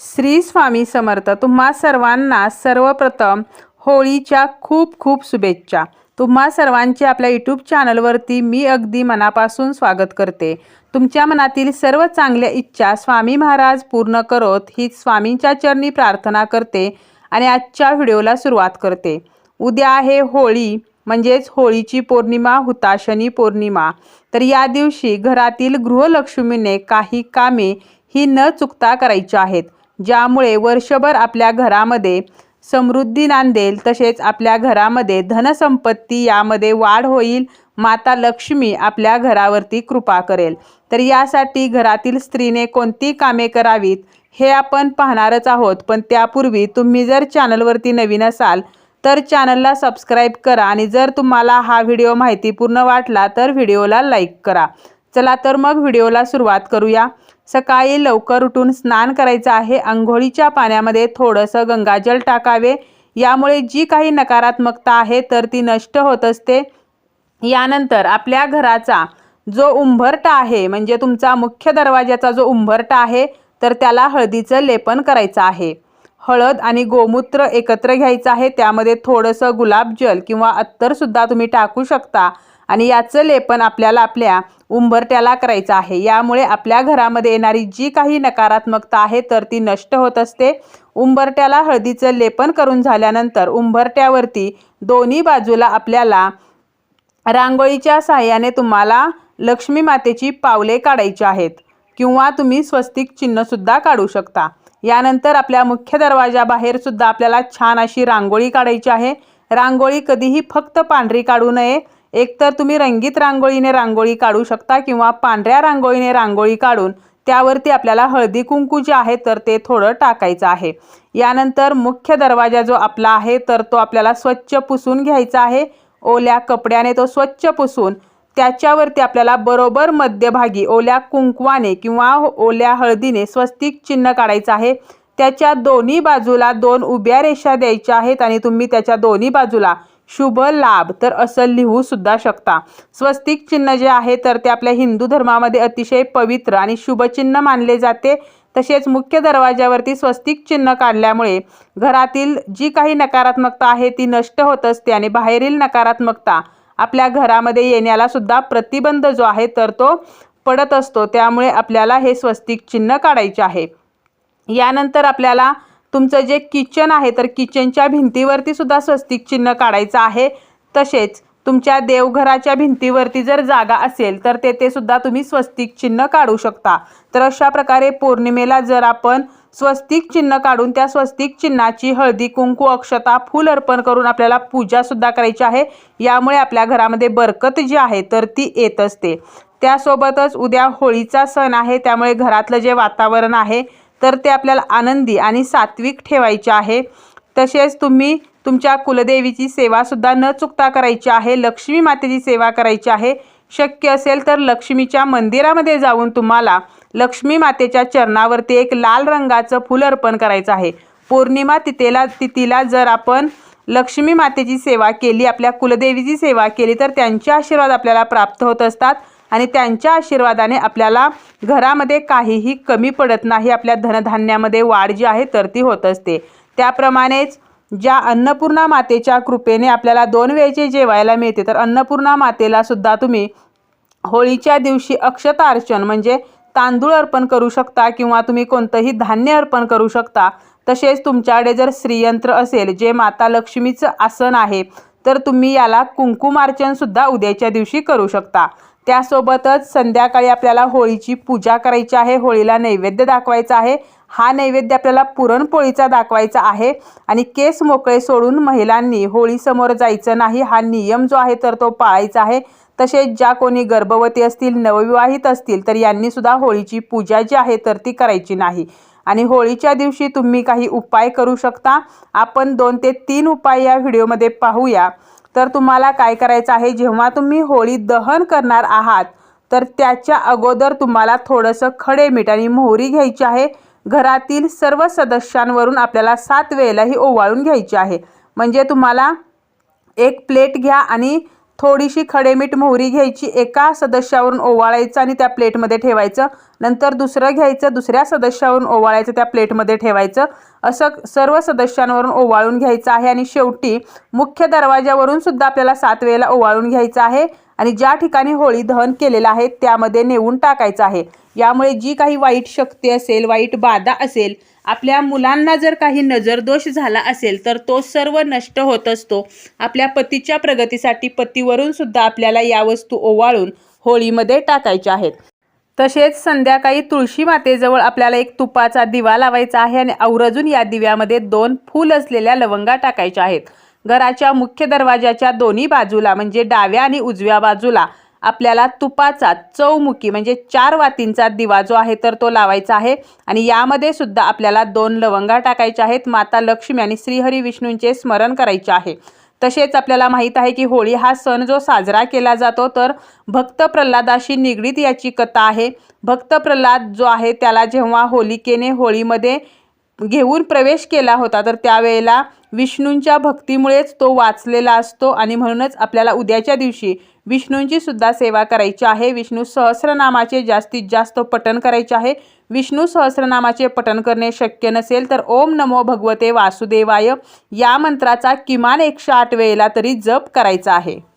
श्री स्वामी समर्थ तुम्हा सर्वांना सर्वप्रथम होळीच्या खूप खूप शुभेच्छा. तुम्हा सर्वांचे आपल्या यूट्यूब चॅनलवरती मी अगदी मनापासून स्वागत करते. तुमच्या मनातील सर्व चांगल्या इच्छा स्वामी महाराज पूर्ण करोत ही स्वामींच्या चरणी प्रार्थना करते आणि आजच्या व्हिडिओला सुरुवात करते. उद्या आहे होळी म्हणजेच होळीची पौर्णिमा हुताशनी पौर्णिमा. तर या दिवशी घरातील गृहलक्ष्मीने काही कामे ही न चुकता करायची आहेत. ज्यामुळे वर्षभर आपल्या घरामध्ये समृद्धी नांदेल तसेच आपल्या घरामध्ये धनसंपत्ती यामध्ये वाढ होईल. माता लक्ष्मी आपल्या घरावरती कृपा करेल. तर यासाठी घरातील स्त्रीने कोणती कामे करावीत हे आपण पाहणारच आहोत. पण त्यापूर्वी तुम्ही जर चॅनलवरती नवीन असाल तर चॅनलला सबस्क्राईब करा आणि जर तुम्हाला हा व्हिडिओ माहितीपूर्ण वाटला तर व्हिडिओला लाईक करा. चला तर मग व्हिडिओला सुरुवात करूया. सकाळी लवकर उठून स्नान करायचं आहे. आंघोळीच्या पाण्यामध्ये थोडंसं गंगाजल टाकावे. यामुळे जी काही नकारात्मकता आहे तर ती नष्ट होत असते. यानंतर आपल्या घराचा जो उंभरटा आहे म्हणजे तुमचा मुख्य दरवाजाचा जो उंभरटा आहे तर त्याला हळदीचं लेपन करायचं आहे. हळद आणि गोमूत्र एकत्र घ्यायचं आहे. त्यामध्ये थोडंसं गुलाबजल किंवा अत्तरसुद्धा तुम्ही टाकू शकता. आणि याचं लेपन आपल्याला आपल्या उंबरट्याला करायचं आहे. यामुळे आपल्या घरामध्ये येणारी जी काही नकारात्मकता आहे तर ती नष्ट होत असते. उंबरट्याला हळदीचं लेपन करून झाल्यानंतर उंबरट्यावरती दोन्ही बाजूला आपल्याला रांगोळीच्या साह्याने तुम्हाला लक्ष्मी मातेची पावले काढायची आहेत किंवा तुम्ही स्वस्तिक चिन्हसुद्धा काढू शकता. यानंतर आपल्या मुख्य दरवाजाबाहेर सुद्धा आपल्याला छान अशी रांगोळी काढायची आहे. रांगोळी कधीही फक्त पांढरी काढू नये. एकतर तुम्ही रंगीत रांगोळीने रांगोळी काढू शकता किंवा पांढऱ्या रांगोळीने रांगोळी काढून त्यावरती आपल्याला हळदी कुंकू जे आहे तर ते थोडं टाकायचं आहे. यानंतर मुख्य दरवाजा जो आपला आहे तर तो आपल्याला स्वच्छ पुसून घ्यायचा आहे. ओल्या कपड्याने तो स्वच्छ पुसून त्याच्यावरती आपल्याला बरोबर मध्यभागी ओल्या कुंकवाने किंवा ओल्या हळदीने स्वस्तिक चिन्ह काढायचं आहे. त्याच्या दोन्ही बाजूला दोन उभ्या रेषा द्यायच्या आहेत आणि तुम्ही त्याच्या दोन्ही बाजूला शुभ लाभ तर असं लिहू सुद्धा शकता. स्वस्तिक चिन्ह जे आहे तर ते आपल्या हिंदू धर्मामध्ये अतिशय पवित्र आणि शुभचिन्ह मानले जाते. तसेच मुख्य दरवाजावरती स्वस्तिक चिन्ह काढल्यामुळे घरातील जी काही नकारात्मकता आहे ती नष्ट होत असते आणि बाहेरील नकारात्मकता आपल्या घरामध्ये येण्याला सुद्धा प्रतिबंध जो आहे तर तो पडत असतो. त्यामुळे आपल्याला हे स्वस्तिक चिन्ह काढायचे आहे. यानंतर आपल्याला तुमचं जे किचन आहे तर किचनच्या भिंतीवरती सुद्धा स्वस्तिक चिन्ह काढायचं आहे. तसेच तुमच्या देवघराच्या भिंतीवरती जर जागा असेल तर तेथे सुद्धा तुम्ही स्वस्तिक चिन्ह काढू शकता. तर अशा प्रकारे पौर्णिमेला जर आपण स्वस्तिक चिन्ह काढून त्या स्वस्तिक चिन्हाची हळदी कुंकू अक्षता फूल अर्पण करून आपल्याला पूजा सुद्धा करायची आहे. यामुळे आपल्या घरामध्ये बरकत जी आहे तर ती येत असते. त्यासोबतच उद्या होळीचा सण आहे त्यामुळे घरातलं जे वातावरण आहे तर ते आपल्याला आनंदी आणि सात्विक ठेवायचे आहे. तसेच तुम्ही तुमच्या कुलदेवीची सेवासुद्धा न चुकता करायची आहे. लक्ष्मी मातेची सेवा करायची आहे. शक्य असेल तर लक्ष्मीच्या मंदिरामध्ये जाऊन तुम्हाला लक्ष्मी मातेच्या चरणावरती एक लाल रंगाचं फूल अर्पण करायचं आहे. पौर्णिमा तिथेला तिथीला जर आपण लक्ष्मी मातेची सेवा केली आपल्या कुलदेवीची सेवा केली तर त्यांचे आशीर्वाद आपल्याला प्राप्त होत असतात. आणि त्यांच्या आशीर्वादाने आपल्याला घरामध्ये काहीही कमी पडत नाही आपल्या धनधान्यामध्ये वाढ जी आहे तर ती होत असते. त्याप्रमाणेच ज्या अन्नपूर्णा मातेच्या कृपेने आपल्याला दोन वेळचे जेवायला मिळते तर अन्नपूर्णा मातेला सुद्धा तुम्ही होळीच्या दिवशी अक्षता अर्चन म्हणजे तांदूळ अर्पण करू शकता किंवा तुम्ही कोणतंही धान्य अर्पण करू शकता. तसेच तुमच्याकडे जर श्रीयंत्र असेल जे माता लक्ष्मीचं आसन आहे तर तुम्ही याला कुंकुमार्चनसुद्धा उद्याच्या दिवशी करू शकता. त्यासोबतच संध्याकाळी आपल्याला होळीची पूजा करायची आहे. होळीला नैवेद्य दाखवायचा आहे. हा नैवेद्य आपल्याला पुरणपोळीचा दाखवायचा आहे. आणि केस मोकळे सोडून महिलांनी होळीसमोर जायचं नाही. हा नियम जो आहे तर तो पाळायचा आहे. तसेच ज्या कोणी गर्भवती असतील नवविवाहित असतील तर यांनी सुद्धा होळीची पूजा जी आहे तर ती करायची नाही. आणि होळीच्या दिवशी तुम्ही काही उपाय करू शकता. आपण दोन ते तीन उपाय या व्हिडिओमध्ये पाहूया. तर तुम्हाला काय करायचं आहे? जेव्हा तुम्ही होळी दहन करणार आहात तर त्याच्या अगोदर तुम्हाला थोडंसं खडे मीठ आणि मोहरी घ्यायची आहे. घरातील सर्व सदस्यांवरून आपल्याला सात वेळेला ही ओवाळून घ्यायची आहे. म्हणजे तुम्हाला एक प्लेट घ्या आणि थोडीशी खडेमीठ मोहरी घ्यायची एका सदस्यावरून ओवाळायचं आणि त्या प्लेटमध्ये ठेवायचं. नंतर दुसरं घ्यायचं दुसऱ्या सदस्यावरून ओवाळायचं त्या प्लेटमध्ये ठेवायचं. असं सर्व सदस्यांवरून ओवाळून घ्यायचं आहे आणि शेवटी मुख्य दरवाज्यावरून सुद्धा आपल्याला सात वेळेला ओवाळून घ्यायचं आहे. आणि ज्या ठिकाणी होळी दहन केलेलं आहे त्यामध्ये नेऊन टाकायचं आहे. यामुळे जी काही वाईट शक्ती असेल वाईट बाधा असेल आपल्या मुलांना जर काही नजरदोष झाला असेल तर तो सर्व नष्ट होत असतो. आपल्या पतीच्या प्रगतीसाठी पतीवरून सुद्धा आपल्याला या वस्तू ओवाळून होळीमध्ये टाकायच्या आहेत. तसेच संध्याकाळी तुळशी मातेजवळ आपल्याला एक तुपाचा दिवा लावायचा आहे आणि आवर्जून या दिव्यामध्ये दोन फूल असलेल्या लवंगा टाकायच्या आहेत. घराच्या मुख्य दरवाजाच्या दोन्ही बाजूला म्हणजे डाव्या आणि उजव्या बाजूला आपल्याला तुपाचा चौमुखी म्हणजे चार वातींचा दिवा जो आहे तर तो लावायचा आहे. आणि यामध्ये सुद्धा आपल्याला दोन लवंगा टाकायच्या आहेत. माता लक्ष्मी आणि श्रीहरी विष्णूंचे स्मरण करायचे आहे. तसेच आपल्याला माहीत आहे की होळी हा सण जो साजरा केला जातो तर भक्त प्रल्हादाशी निगडीत याची कथा आहे. भक्त प्रल्हाद जो आहे त्याला जेव्हा होलिकेने होळीमध्ये घेऊन प्रवेश केला होता. तर त्यावेळेला विष्णूंच्या भक्तीमुळेच तो वाचलेला असतो आणि म्हणूनच आपल्याला उद्याच्या दिवशी विष्णूंची सुद्धा सेवा करायची आहे. विष्णू सहस्रनामाचे जास्तीत जास्त पठण करायचे आहे. विष्णू सहस्रनामाचे पठण करणे शक्य नसेल तर ओम नमो भगवते वासुदेवाय या मंत्राचा किमान एकशे आठ वेळेला तरी जप करायचा आहे.